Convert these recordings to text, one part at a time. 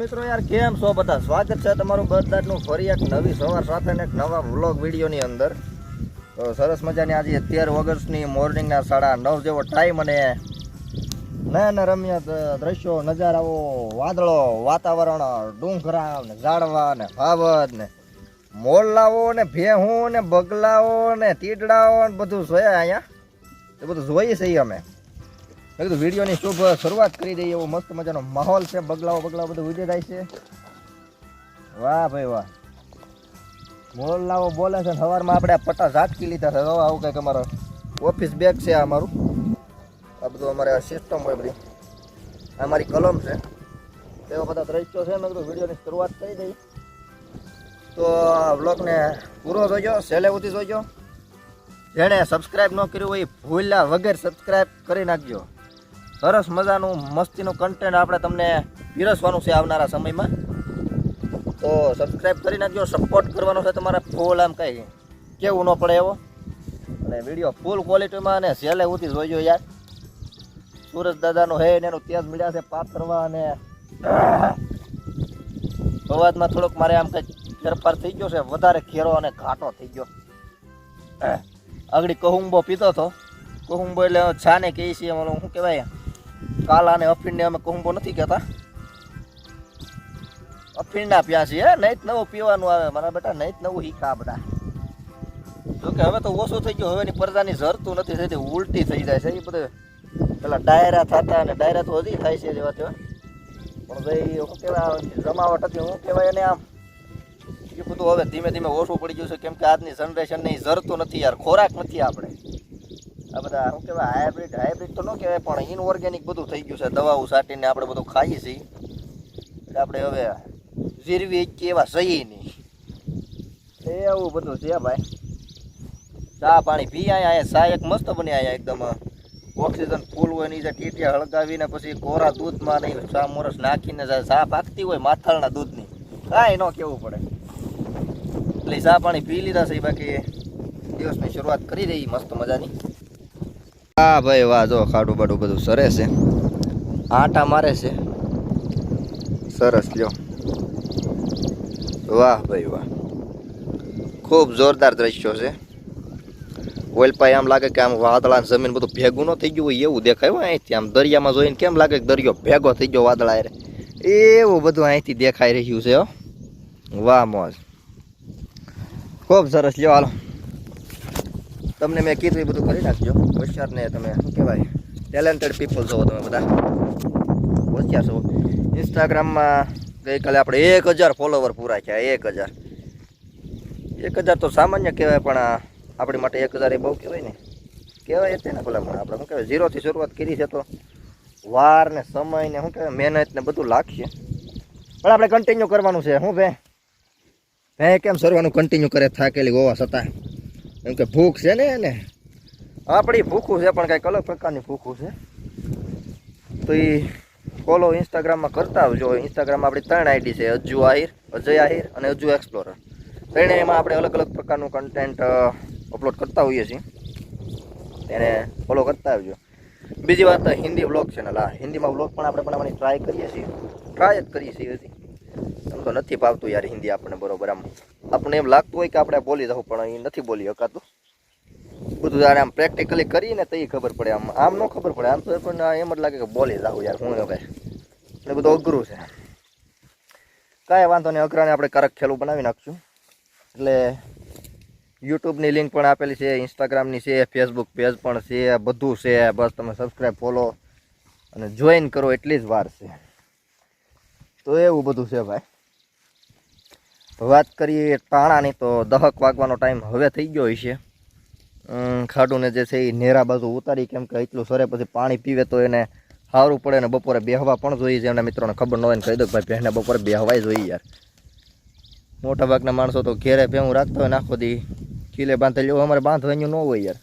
મિત્રો યાર, કેમ છો બધા? સ્વાગત છે તમારું બધાનું ફરી એક નવી સવાર સાથે એક નવા વ્લોગ વિડીયોની અંદર. તો સરસ મજાની આજે તેર ઓગસ્ટની મોર્નિંગના સાડા નવ જેવો ટાઈમ અને નયન રમ્ય દ્રશ્યો, નજારાઓ, વાદળો, વાતાવરણ, ડુંગરા ને ઝાડવા ને ભાવત ને મોરલાઓ ને ભેહું ને બગલાઓ ને તીડડાઓ ને બધું જોયા અહીંયા? એ બધું જોઈએ છીએ અમે. મેં કીધું વિડીયોની શુભ શરૂઆત કરી દઈએ એવો મસ્ત મજાનો માહોલ છે. બગલાઓ બગલાઓ બધું ઉજે થાય છે. વાહ ભાઈ વાહ. મોરલાઓ બોલે છે સવારમાં આપણે આ પટ્ટા ઝાટકી લીધા છે. આવું કંઈક અમારો ઓફિસ બેગ છે આ અમારું આ બધું અમારે સિસ્ટમ હોય બધી. આ મારી કલમ છે. એવા બધા દ્રશ્યો છે. મેં કીધું વિડીયોની શરૂઆત કરી દઈ તો આ વ્લોગને પૂરો જોજો સહેલે સુધી જોજો. જેણે સબસ્ક્રાઈબ ન કર્યું હોય ભૂલ્યા વગર સબસ્ક્રાઈબ કરી નાખજો. સરસ મજાનું, મસ્તીનું કન્ટેન્ટ આપણે તમને પીરસવાનું છે આવનારા સમયમાં. તો સબસ્ક્રાઈબ કરી નાખજો સપોર્ટ કરવાનો છે તમારે ફૂલ આમ કંઈ કેવું ન પડે એવો. અને વીડિયો ફૂલ ક્વોલિટીમાં અને સહેલે સુધી જોઈજો યાર. સુરજ દાદાનો હે ને એનું તેજ મળ્યા છે પાથરવા અને અવાજમાં થોડોક મારે આમ કંઈક ફેરફાર થઈ ગયો છે, વધારે ખેરો અને ઘાટો થઈ ગયો. આગળ કહુંબો પીતો હતો. કહુંબો એટલે છાને કહીએ છીએ શું કહેવાય? કાલા અને અફીણને અમે કહુંબો નથી કહેતા. અફીણના પ્યા છીએ નહીં નવું પીવાનું આવે. મારા બેટા નહીં નવું હીખા બધા. જોકે હવે તો ઓછું થઈ ગયું. હવેની પરદાની ઝરતું નથી થતી, ઉલટી થઈ જાય છે. એ બધું પેલા ડાયરા થતા અને ડાયરા તો હજી થાય છે જેવા તેવા પણ ભાઈ શું કહેવાય, જમાવટ હતી, શું કહેવાય એને આમ? એ બધું હવે ધીમે ધીમે ઓછું પડી ગયું છે. કેમ કે આજની જનરેશનને ઝરતું નથી યાર, ખોરાક નથી આપણે. આ બધા શું કહેવાય હાઇબ્રિડ હાઇબ્રિડ તો ન કહેવાય પણ ઇનઓર્ગેનિક બધું થઈ ગયું છે. દવાઓ સાટીને આપણે બધું ખાઈએ છીએ. એટલે આપણે હવે જીરવી કે એવા સહી નહીં. એવું બધું છે ભાઈ. ચા પાણી પી આયા અહીંયા ચા એક મસ્ત બની આયા એકદમ. ઓક્સિજન ફૂલ હોયની જે ટીટિયા હળગાવીને પછી કોરા દૂધમાં નહીં ચા મોરસ નાખીને ચા પાકતી હોય માથાળના દૂધની કાંઈ ન કેવું પડે. એટલે ચા પાણી પી લીધા છે બાકી દિવસની શરૂઆત કરી દઈ મસ્ત મજાની. હા ભાઈ વાહ જો ખાડું બાડું બધું સરે છે. આટા મારે છે. સરસ લ્યો. વાહ ભાઈ વાહ. ખૂબ જોરદાર દ્રશ્યો છે. ઓલપાઈ આમ લાગે કે આમ વાદળા ને જમીન બધું ભેગું ન થઈ ગયું હોય એવું દેખાય હોય અહીંથી. આમ દરિયામાં જોઈને કેમ લાગે કે દરિયો ભેગો થઈ ગયો વાદળા હારે. એવું બધું અહીંથી દેખાઈ રહ્યું છે હો. વાહ મોજ. ખૂબ સરસ લ્યો હાલો. તમને મેં કીધું એ બધું કરી નાખજો. હોશિયારને તમે શું કહેવાય ટેલેન્ટેડ પીપલ છો તમે બધા. હોશિયાર છો. ઇન્સ્ટાગ્રામમાં ગઈકાલે આપણે એક હજાર ફોલોવર પૂરા થયા, એક હજાર. એક હજાર તો સામાન્ય કહેવાય, પણ આપણી માટે એક હજાર એ બહુ કહેવાય ને. કહેવાય છે ને ભલા આપણે શું કહેવાય ઝીરોથી શરૂઆત કરી છે તો વાર ને સમય ને શું કહેવાય, મહેનત ને બધું લાગશે. પણ આપણે કન્ટિન્યુ કરવાનું છે. શું ભાઈ ભાઈ કેમ સરવાનું કન્ટિન્યુ કરે થાકેલી હોવા છતાં? એમ કે ભૂખ છે ને એને? આપણી ભૂખું છે, પણ કંઈક અલગ પ્રકારની ભૂખું છે. તો એ ફોલો ઇન્સ્ટાગ્રામમાં કરતા આવજો. ઇન્સ્ટાગ્રામમાં આપણી ત્રણ આઈડી છે અજુ આહિર, અજય આહિર અને અજુ એક્સપ્લોરર ત્રણેયમાં આપણે અલગ અલગ પ્રકારનું કન્ટેન્ટ અપલોડ કરતા હોઈએ છીએ. તેને ફોલો કરતા આવજો. બીજી વાત હિન્દી વ્લોગ ચેનલ લા હિન્દીમાં વ્લોગ પણ આપણે બનાવવાની ટ્રાય કરીએ છીએ. ટ્રાય જ કરીએ છીએ હજી. તો નથી ભાવતું યાર હિન્દી આપણને બરોબર આમ. આપણને એમ લાગતું હોય કે આપણે બોલી દઉં, પણ એ નથી બોલી શકાતું બધું યાર આમ પ્રેક્ટિકલી કરીને તો એ ખબર પડે. આમ આમ ન ખબર પડે. આમ તો પણ એમ જ લાગે કે બોલી જાઉં યાર, હું ભાઈ એટલે બધું અઘરું છે. કાંઈ વાંધો નહીં, અઘરાને આપણે કારક ખેલું બનાવી નાખશું. એટલે યુટ્યુબની લિંક પણ આપેલી છે, ઇન્સ્ટાગ્રામની છે, ફેસબુક પેજ પણ છે બધું છે. બસ તમે સબસ્ક્રાઈબ ફોલો અને જોઈન કરો, એટલી જ વાર છે. તો એવું બધું છે ભાઈ. વાત કરીએ ટાણાની તો દહક વાગવાનો ટાઈમ હવે થઈ ગયો છે ખાડુને જે છે એ નેરા બાજુ ઉતારી, કેમ કે એટલું સરે પછી પાણી પીવે તો એને સારું પડે ને બપોરે બેહવા પણ જોઈએ છે. એમના મિત્રોને ખબર ન હોય ને કહી દો ભાઈ બહેને બપોરે બેહવાય જોઈએ યાર. મોટા ભાગના માણસો તો ઘેરે ભેવું રાખતા હોય નાખો દી. ખીલે બાંધે લેવું અમારે બાંધવાની ન હોય યાર.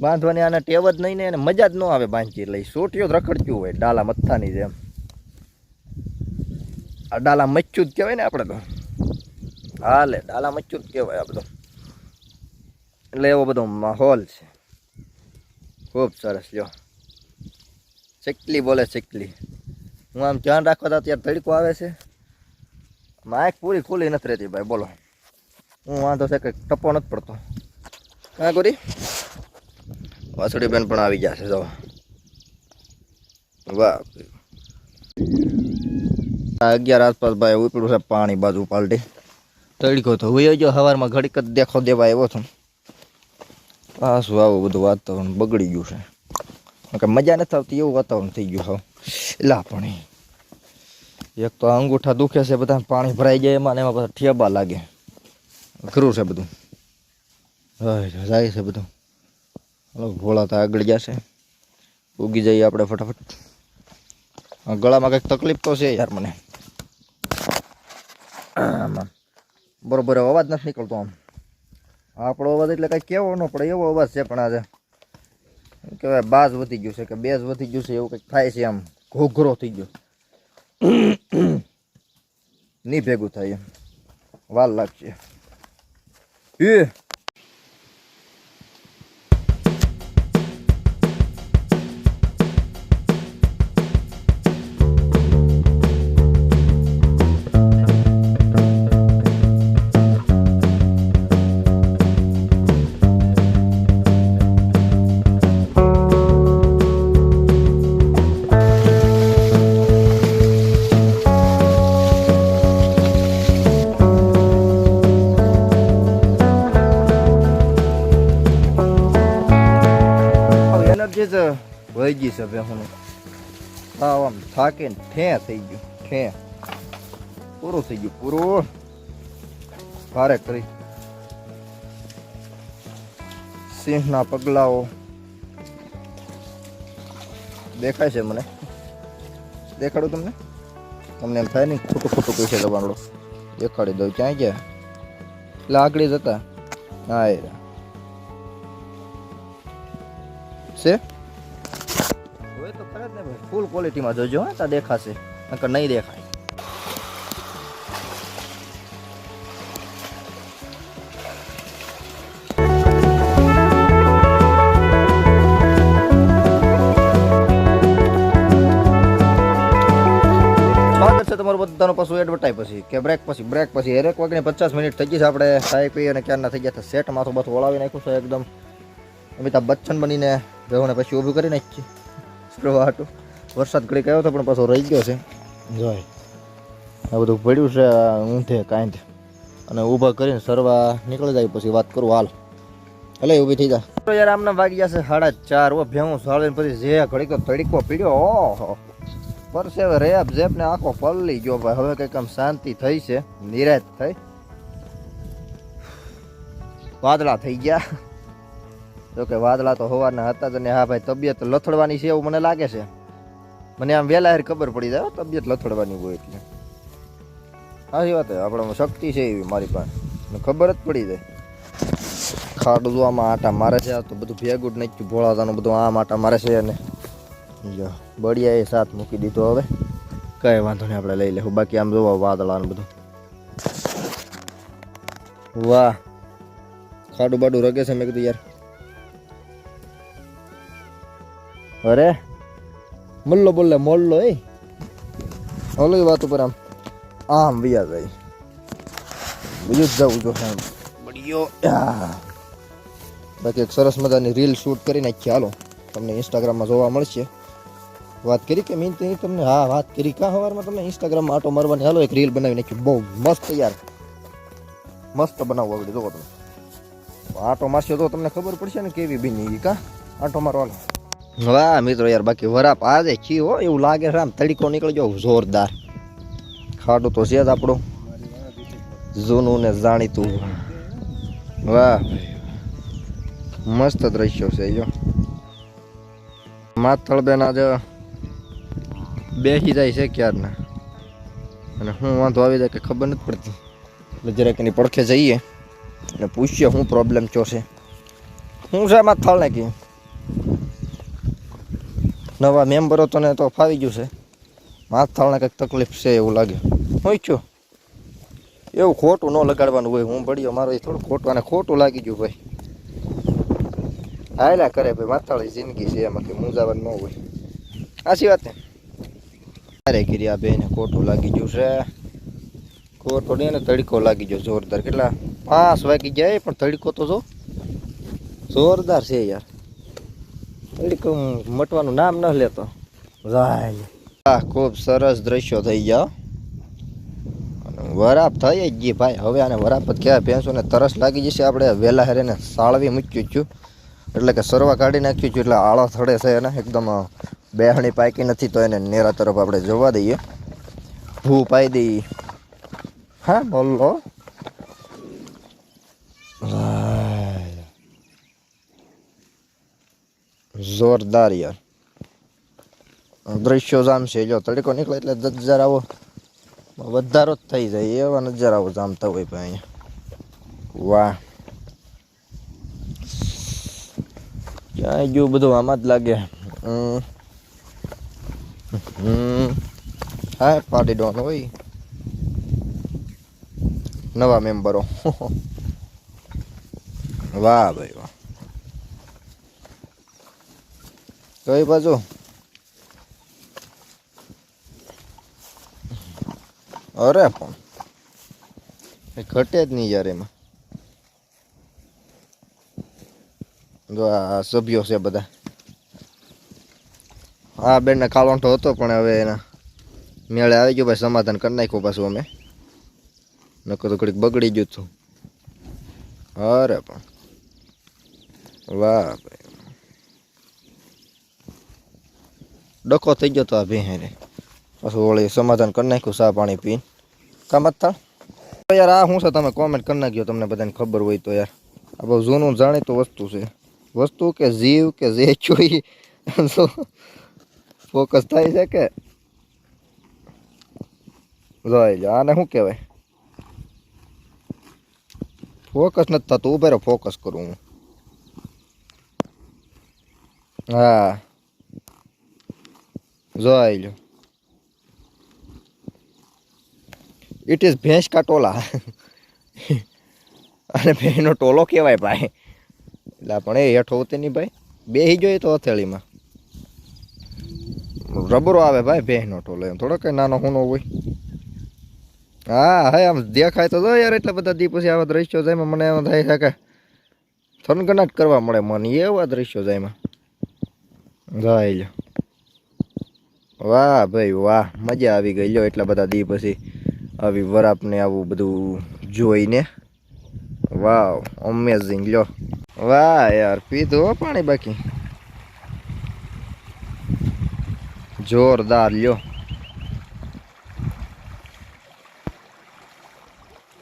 બાંધવાની આને ટેવ જ નહીં ને એને મજા જ ન આવે બાંધી એટલે સોટીઓ જ રખડતું હોય, ડાલા મથ્થાની જેમ. આ ડાલા મચ્છું જ કહેવાય ને આપણે તો. હાલે, ડાલા મચ્યું જ કહેવાય આ બધું. એટલે એવો બધો માહોલ છે. ખૂબ સરસ, લ્યો. ચકલી બોલે ચકલી. હું આમ ધ્યાન રાખવા તા ત્યારે તડકો આવે છે. માઇક પૂરી ખુલ્લી નથી રહેતી ભાઈ, બોલો. હું વાંધો છે કે ટપો નથી પડતો. હા, ગોરી? વાસળીબેન પણ આવી ગયા જો. વાહ અગિયાર આસપાસ ભાઈ ઉપડું છે, પાણી બાજુ પાલટી તડકો તો હોય જો સવારમાં ઘડીક જ દેખો દેવા આવ્યો છું. પાછું આવું બધું વાતાવરણ બગડી ગયું છે. કે મજા નથી આવતી એવું વાતાવરણ થઈ ગયું હા એલા પણ એક તો અંગૂઠા દુખે છે, બધા પાણી ભરાઈ જાય એમાં એમાં બધા ઠેબા લાગે. ખરું છે બધું. જાય છે બધું. હલો, ભોળા તો આગળ જશે. ઉગી જઈએ આપણે ફટાફટ. ગળામાં કંઈક તકલીફ તો છે યાર મને. આમાં. બરોબર અવાજ નથી નીકળતો આમ. આપણો અવાજ એટલે કંઈ કેવો ન પડે, એવો અવાજ છે પણ આજે. કહેવાય, બાજ વધી ગયું છે કે બેઝ વધી ગયું છે, એવું કંઈક થાય છે આમ. ઘોઘરો થઈ ગયો. નહીં ભેગું થાય એમ. વાર લાગશે. એ! વહી ગઈ છે ભેહું આમ થાકે ઠે થઈ ગયું, ઠે. પૂરું થઈ ગયું, પૂરું. ભારે કરી. સિંહના પગલાઓ. દેખાય છે મને? દેખાડું તમને? તમને એમ થાય ને ખોટું ખોટું કહે છે દબાણડો દેખાડી દઉં, ક્યાં ગયા? એટલે આગળ જતા. હા એ. છે? હોય તો ખરા જ ને ભાઈ. ફૂલ ક્વોલિટીમાં જોજો હા તા દેખાશે. નકર નહીં દેખાય. તમારું બધાનું પાછું એડવર્ટાઈ પછી. કે બ્રેક પછી બ્રેક પછી. હરેક વાગને પચાસ મિનિટ થઈ ગઈ છે આપણે ચાય પી અને ક્યારના થઈ ગયા સેટ માથું બધું ઓળાવી નાખ્યું છે એકદમ. અમિતાભ બચ્ચન બનીને બેહોને પછી ઊભું કરી નાખી ફરવા હાટું વરસાદ ઘડીક આવ્યો હતો પણ પાછો રહી ગયો છે. જોય આ બધું પડ્યું છે ઊંધે કાંઈ અને ઊભા કરીને સરવા નીકળી જાય પછી વાત કરું હાલ. એટલે ઊભી થઈ જાય તો યાર આમને વાગી જશે સાડા ચાર. ઓ ભેવું સાળીને પછી જે ઘડીક તડીકો પીડ્યો ઓહો. પરસેવે રેબ જેબ ને આખો પલ્લી ગયો ભાઈ. હવે કંઈક આમ શાંતિ થઈ છે નિરાશ થઈ. વાદળા થઈ ગયા. જો કે વાદળા તો હોવાના હતા જ અને હા ભાઈ, તબિયત લથડવાની છે એવું મને લાગે છે. મને આમ વહેલા હેર ખબર પડી જાય તબિયત લથડવાની હોય એટલે. સાચી વાત આપણે શક્તિ છે એવી મારી પાસે. ખબર જ પડી જાય. ખાડું આમાં આટા મારે છે તો બધું ભેગું જ નાખ્યું ભોળાતાનું બધું આમ આટા મારે છે અને જો બળિયા એ સાથ મૂકી દીધો હવે. કઈ વાંધો નહીં, આપણે લઈ લેવું બાકી આમ જોવા વાદળાનું બધું. વાહ. ખાડું બાડું રગે છે, મેં કીધું યાર. અરે મલ્લો બોલે મોલ્લો એ. ઓલી વાત ઉપર આમ આમ વિયા ભાઈ બીજું જ જવું જો એમ. બળિયો. આ. બાકી એક સરસ મજાની રીલ શૂટ કરી ચાલો હાલો તમને ઇન્સ્ટાગ્રામમાં જોવા મળશે. વાત કરી કે મીન તમને હા વાત કરી. કા સવારમાં તમે ઇન્સ્ટાગ્રામમાં આટો મારવાની? હાલો એક રીલ બનાવી નાખી બહુ મસ્ત યાર. મસ્ત બનાવો આગળ જોવો તમે. આટો મારશો તો તમને ખબર પડશે ને કેવી બની કા? આટો મારવાનો. વાહ, મિત્રો યાર, બાકી વરાપ આજે છી હો, એવું લાગે છે આમ તડીકો નીકળી ગયો જોરદાર. ખાડું તો છે જ આપણું. જૂનું ને જાણીતું. વાહ, મસ્ત દ્રશ્યો છે જો માથળબેન આજે બેસી જાય છે ક્યારના? અને હું વાંધો આવી જાય કે ખબર નથી પડતી. એટલે જરાક એની પડખે જઈએ અને પૂછીએ શું પ્રોબ્લેમ ચો છે. હું છે માથળ ને કે? નવા મેમ્બરો તો તો ફાવી ગયું છે. માથાળને કંઈક તકલીફ છે એવું લાગે. હું છો. એવું ખોટું ન લગાડવાનું હોય હું ભળ્યો મારો એ થોડું ખોટું અને ખોટું લાગી ગયું ભાઈ. હાયલા કરે ભાઈ માથાળી જિંદગી છે એમાં કે મૂંઝાવાનું ન હોય. આશી વાત ને? અરે ગિરિયા બેને ખોટું લાગી ગયું છે. ખોટું નહીં ને તડકો લાગી ગયો જોરદાર. કેટલા? પાંચ વાગી જાય પણ તડકો તો જો. જોરદાર છે યાર. મટવાનું નામ ન લેતો. જાય આ ખૂબ સરસ દ્રશ્યો થઈ ગયા. વરાપ થઈ જ ગઈ ભાઈ. હવે આને વરાપ જ કહેવાય. ભેંસોને તરસ લાગી જશે. આપણે વહેલા હેરેને સાળવી મૂક્યું છું. એટલે કે સરવા કાઢી નાખ્યું છું. એટલે આળો થડે છે એને. એકદમ બેહણી પાકી નથી તો એને નેરા તરફ આપણે જોવા દઈએ. ભૂ પાઈ દઈએ હા બોલો. જોરદાર યાર દ્રશ્યો જામ છે જો તડકો નીકળે એટલે નજારાઓ વધારો જ થઈ જાય એવા નજારાઓ જામતા હોય ભાઈ વાહ ક્યાંય ગયું બધું આમાં જ લાગે હા પાડી ડોન હોય નવા મેમ્બરો વાહ ભાઈ વાહ કઈ બાજુ? અરે પણ. એ ઘટે જ નહીં યાર એમાં. જો આ સભ્યો છે બધા. હા બેનને કાળવાંઠો હતો પણ હવે એના મેળે આવી ગયો ભાઈ સમાધાન કરી નાખ્યું પાછું અમે. નકર તો ઘડીક બગડી ગયું હતું અરે પણ. વાહ ભાઈ. ડખો થઈ ગયો તો આ ભેહેને પાછું વળી સમાધાન કરી નાખ્યું ચા પાણી પીને. કામ જ થાળ યાર આ શું છે? તમે કોમેન્ટ કરી નાખ્યો તમને બધાને ખબર હોય તો યાર. આ બહુ જૂનું જાણીતું વસ્તુ છે. વસ્તુ કે જીવ કે જે જોઈ ફોકસ થાય છે કે? જોઈ લો આને શું કહેવાય? ફોકસ નથી થતું ઉભે રહો ફોકસ કરું હું. હા. જોઈ લો ઇટ ઇઝ ભેંસ કા ટોલા? અને ભેંસનો ટોલો કહેવાય ભાઈ. એટલે પણ એ હેઠો હોતી નહીં ભાઈ. બેહી જોઈએ તો હથેળીમાં. રબરો આવે ભાઈ ભેંસનો ટોલો એમ. થોડો કંઈ નાનો હુનો હોય. હા હા, આમ દેખાય તો યાર એટલા બધા દી આવા દ્રશ્યો જાય મને એમ થાય છે કે થનગનાટ કરવા મળે મને. એવા દ્રશ્યો જાય જાય લ્યો વાહ ભાઈ વાહ, મજા આવી ગઈ. લ્યો એટલા બધા દી પછી આવી વરાપને આવું બધું જોઈને. વાવ અમેઝિંગ લ્યો. વાહ યાર, પીધું પાણી બાકી. જોરદાર, લ્યો.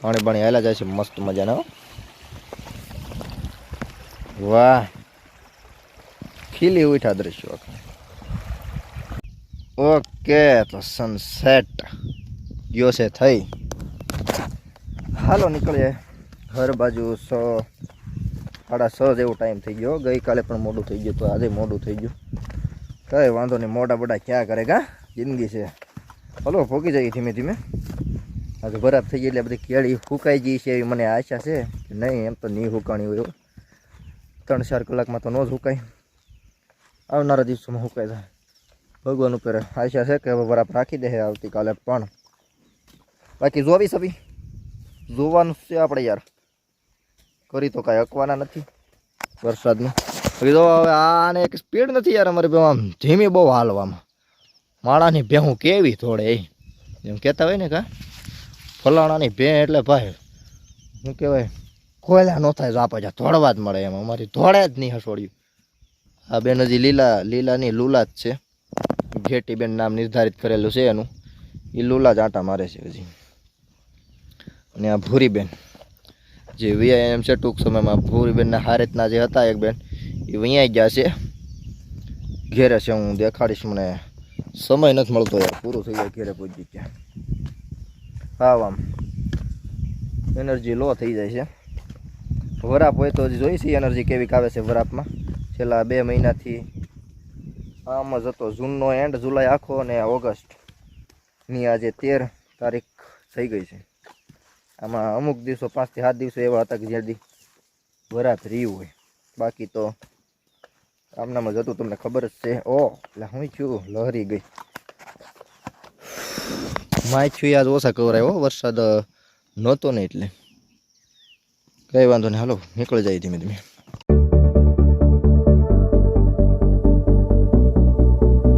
પાણી પાણી હાલા જાય છે, મસ્ત મજાના વાહ. ખીલી ઉઠા દ્રશ્યો આખા. ઓકે, તો સનસેટ ગયો છે થઈ. હાલો, નીકળીએ ઘર બાજુ સો, સાડા સો જેવો ટાઈમ થઈ ગયો. ગઈકાલે પણ મોડું થઈ ગયું, તો આજે મોડું થઈ ગયું. કઈ વાંધો નહીં મોટા મોટા ક્યાં કરે કા? જિંદગી છે. હલો, ભોગી જઈએ ધીમે ધીમે. આજે બરાબર થઈ ગઈ એટલે બધી કેળી હુકાઈ ગઈ છે એવી મને આશા છે. કે નહીં, એમ તો નહીં હુકાણી હોય. ત્રણ ચાર કલાકમાં તો ન જ હુકાય. આવનારા દિવસોમાં હુકાઈ જાય ભગવાન ઉપર આશા છે કે બરાબર રાખી દે આવતીકાલે પણ. બાકી જોવી સભી. જોવાનું છે આપણે યાર. કરી તો કાંઈ અકવાના નથી વરસાદનું. બાકી જો હવે આને એક સ્પીડ નથી યાર અમારે આમ ધીમી બહુ હાલવામાં. માળાની ભેહું કેવી થોડે એમ કહેતા હોય ને કા, ફલાણાની ભે એટલે ભાઈ, શું કહેવાય, કોયલા ન થાય આપે આપણે ધોળવા જ મળે એમ. અમારી ધોળે જ નહીં હસોડ્યું. આ બેન હજી લીલા, લીલાની લુલા જ છે. ઘેટી બેન નામ નિર્ધારિત કરેલું છે એનું. એ લુલા જ આંટા મારે છે હજી. અને આ ભૂરીબેન. જે વીઆઈએમ છે ટૂંક સમયમાં ભૂરીબેનના હારેતના જે હતા એક બેન, એ વૈયા ગયા છે. ઘેરે છે, હું દેખાડીશ મને. સમય નથી મળતો યાર, પૂરું થઈ જાય ઘેરે પહોંચી ગયા હા આમ એનર્જી લો થઈ જાય છે. વરાપ હોય તો હજી જોઈશી એનર્જી કેવી આવે છે વરાપમાં. છેલ્લા બે મહિનાથી આમ જ હતો. જૂનનો એન્ડ જુલાઈ આખો અને ઓગસ્ટની આજે તેર તારીખ થઈ ગઈ છે. આમાં અમુક દિવસો પાંચથી સાત દિવસો એવા હતા કે જ્યાંથી વરાત રહ્યું હોય. બાકી તો આમનામાં જ હતું, તમને ખબર જ છે. ઓ, એટલે હું છું, લહરી ગઈ. માછું આજ ઓછા કવરાય વરસાદ નહોતો ને એટલે. કંઈ વાંધો નહીં, હાલો, નીકળી જાય ધીમે ધીમે.